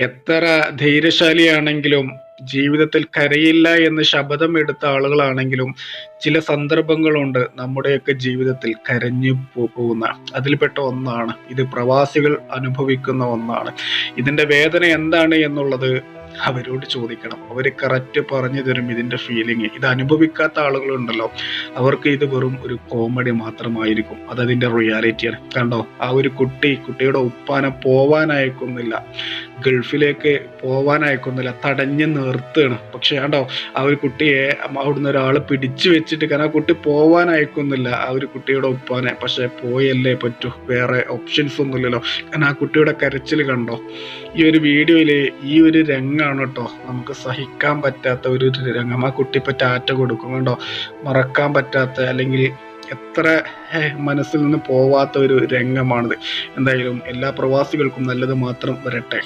എത്ര ധൈര്യശാലിയാണെങ്കിലും ജീവിതത്തിൽ കരയില്ല എന്ന് ശപഥം എടുത്ത ആളുകളാണെങ്കിലും ചില സന്ദർഭങ്ങളുണ്ട് നമ്മുടെയൊക്കെ ജീവിതത്തിൽ കരഞ്ഞു പോകുന്ന. അതിൽപ്പെട്ട ഒന്നാണ്. ഇത് പ്രവാസികൾ അനുഭവിക്കുന്ന ഒന്നാണ്. ഇതിന്റെ വേദന എന്താണ് എന്നുള്ളത് അവരോട് ചോദിക്കണം. അവർ കറക്റ്റ് പറഞ്ഞു തരും ഇതിന്റെ ഫീലിംഗ് ഇത് അനുഭവിക്കാത്ത ആളുകളുണ്ടല്ലോ. അവർക്ക് ഇത് വെറും ഒരു കോമഡി മാത്രമായിരിക്കും. അത് അതിന്റെ റിയാലിറ്റിയാണ് കണ്ടോ? ആ ഒരു കുട്ടി കുട്ടിയുടെ ഉപ്പാനെ പോവാൻ അയക്കുന്നില്ല ഗൾഫിലേക്ക് പോവാൻ അയക്കുന്നില്ല തടഞ്ഞ് നിർത്തുകയാണ്. പക്ഷെ കണ്ടോ ആ ഒരു കുട്ടിയെ അവിടുന്ന് ഒരാൾ പിടിച്ചു വെച്ചിട്ട് കാരണം ആ കുട്ടി പോവാൻ അയക്കുന്നില്ല ആ ഒരു കുട്ടിയുടെ ഉപ്പാനെ പക്ഷെ പോയല്ലേ പറ്റൂ. വേറെ ഓപ്ഷൻസ് ഒന്നുമില്ലല്ലോ. കാരണം ആ കുട്ടിയുടെ കരച്ചിൽ കണ്ടോ? ഈ ഒരു വീഡിയോയിൽ ഈ ഒരു രംഗമാണ് കേട്ടോ. നമുക്ക് സഹിക്കാൻ പറ്റാത്ത ഒരു രംഗം. ആ കുട്ടി ഇപ്പൊ ടാറ്റ കൊടുക്കും കണ്ടോ? മറക്കാൻ പറ്റാത്ത അല്ലെങ്കിൽ എത്ര മനസ്സിൽ നിന്ന് പോവാത്ത ഒരു രംഗമാണിത്. എന്തായാലും എല്ലാ പ്രവാസികൾക്കും നല്ലത് മാത്രം വരട്ടെ.